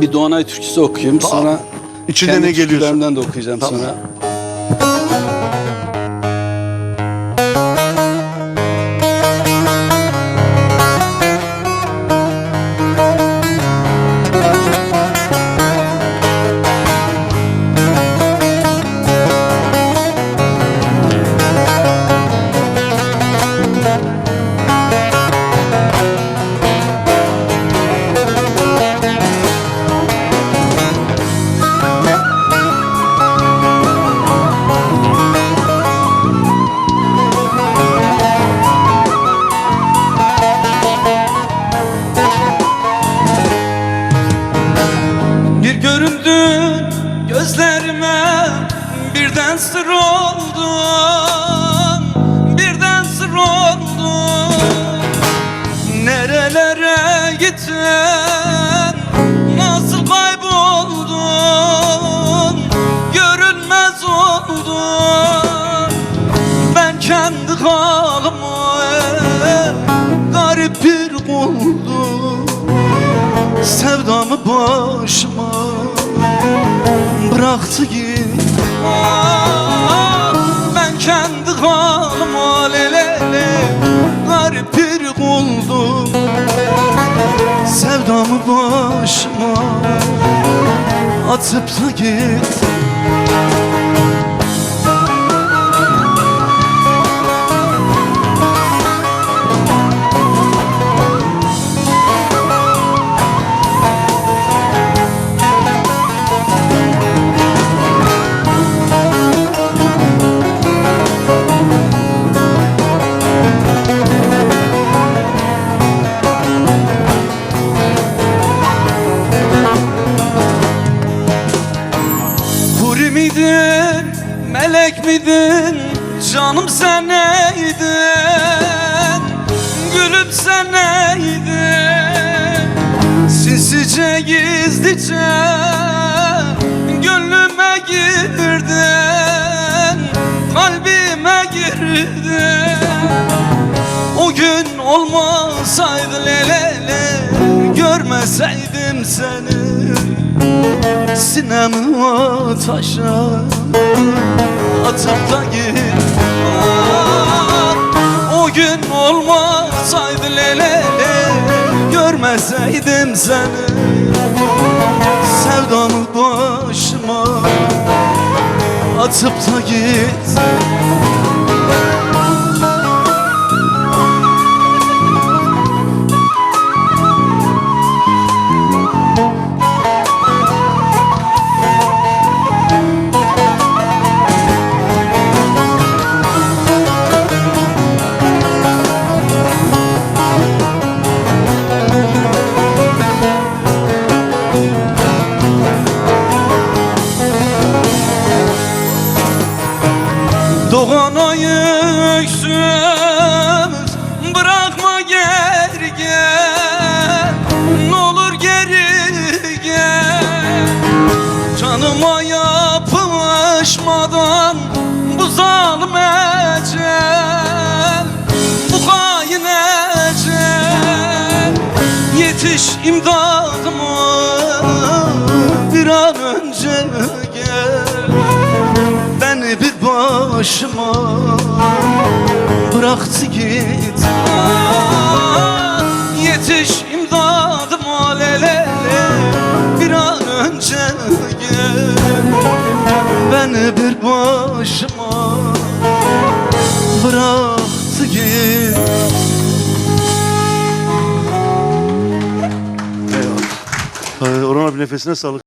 Bir Doğanay türküsü okuyayım sonra İçinden kendi ne geliyorsa. türkülerimden de okuyacağım Tamam. sonra. Gözlerime birden sır oldun birden sır oldun. Nerelere gittin nasıl kayboldun? Görünmez oldun. Ben kendi halıma garip bir kuldum Sevdamı başıma bıraktı git Ah, Ben kendi halıma lelele Garip bir kuldum. Sevdamı başıma Atıp da git Miydin, melek miydin, canım sen neydin, gülüm sen neydin, sinsice gizlice gönlüme girdin, kalbime girdin, o gün olmasaydı lelele, görmeseydim seni Sineme taşa atıp da git. O gün olmasaydı lelele Görmeseydim seni. Sevdamı başıma atıp da git Doğana yüksüz bırakma geri gel. Ne olur geri gel. Canıma yapışmadan bu zalim ecel Bu hain ecel Yetiş imdadıma başıma. Bıraktı git. Ah, Yetiş imdadıma lelele bir an önce gel. Beni bir başıma. Bıraktı git. Eyvallah. Ee, Orhan abi nefesine sağlık.